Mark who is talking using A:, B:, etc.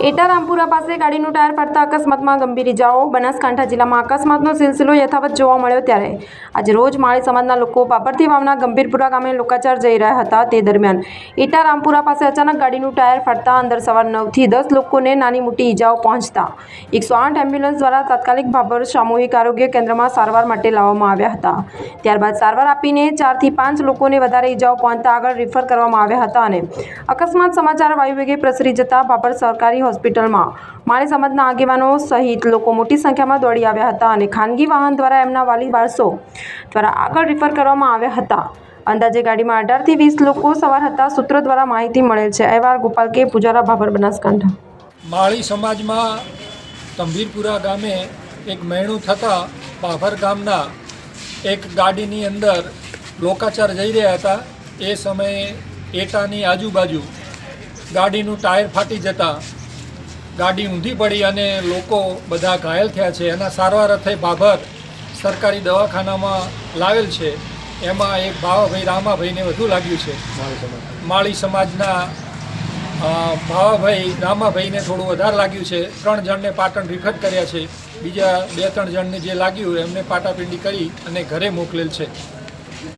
A: એટા રામપુરા પાસે ગાડીનું ટાયર પડતા અકસ્માતમાં ગંભીર ઇજાઓ બનાસકાંઠા જિલ્લામાં અકસ્માતનો સિલસિલો યથાવત જોવા મળ્યો ત્યારે આજે રોજ માળી સમાજના લોકો બાબરથી વાવના ગંભીરપુરા ગામે લોકાચાર જઈ રહ્યા હતા તે દરમિયાન એટા રામપુરા પાસે અચાનક ગાડીનું ટાયર ફાટતા અંદર સવાર નવથી દસ લોકોને નાની મોટી ઇજાઓ પહોંચતા એકસો આઠ એમ્બ્યુલન્સ દ્વારા તાત્કાલિક ભાભર સામૂહિક આરોગ્ય કેન્દ્રમાં સારવાર માટે લાવવામાં આવ્યા હતા. ત્યારબાદ સારવાર આપીને ચારથી પાંચ લોકોને વધારે ઇજાઓ પહોંચતા આગળ રિફર કરવામાં આવ્યા હતા અને અકસ્માત સમાચાર વાયુવેગે પ્રસરી જતા ભાભર સરકારી હોસ્પિટલમાં. માળી સમાજના આગેવાનો સહિત લોકો મોટી સંખ્યામાં દોડી આવ્યા હતા અને ખાનગી વાહન દ્વારા એમના વાલી વારસો દ્વારા આગળ રિફર કરવામાં આવ્યા હતા. અંદાજે ગાડીમાં અઢારથી વીસ લોકો સવાર હતા. સૂત્રો દ્વારા માહિતી મળેલ છે. અહેવાલ ગોપાલ કે પૂજારા ભાભર બનાસકાંઠા.
B: માળી સમાજમાં તંભીરપુરા ગામે એક મહેણું થતાં બાભર ગામના એક ગાડીની અંદર લોકાચાર જઈ રહ્યા હતા. એ સમયે એટાની આજુબાજુ ગાડીનું ટાયર ફાટી જતાં ગાડી ઊંધી પડી અને લોકો બધા ઘાયલ થયા છે. એના સારવાર અર્થે બાભર સરકારી દવાખાનામાં લાવેલ છે. એમાં એક ભાવાભાઈ રામાભાઈને વધુ લાગ્યું છે. માળી સમાજના. ભાવાભાઈ રામાભાઈને થોડું વધારે લાગ્યું છે. ત્રણ જણને પાટણ રિફર કર્યા છે. બીજા બે ત્રણ જણને જે લાગ્યું એમને પાટાપિંડી કરી અને ઘરે મોકલેલ છે.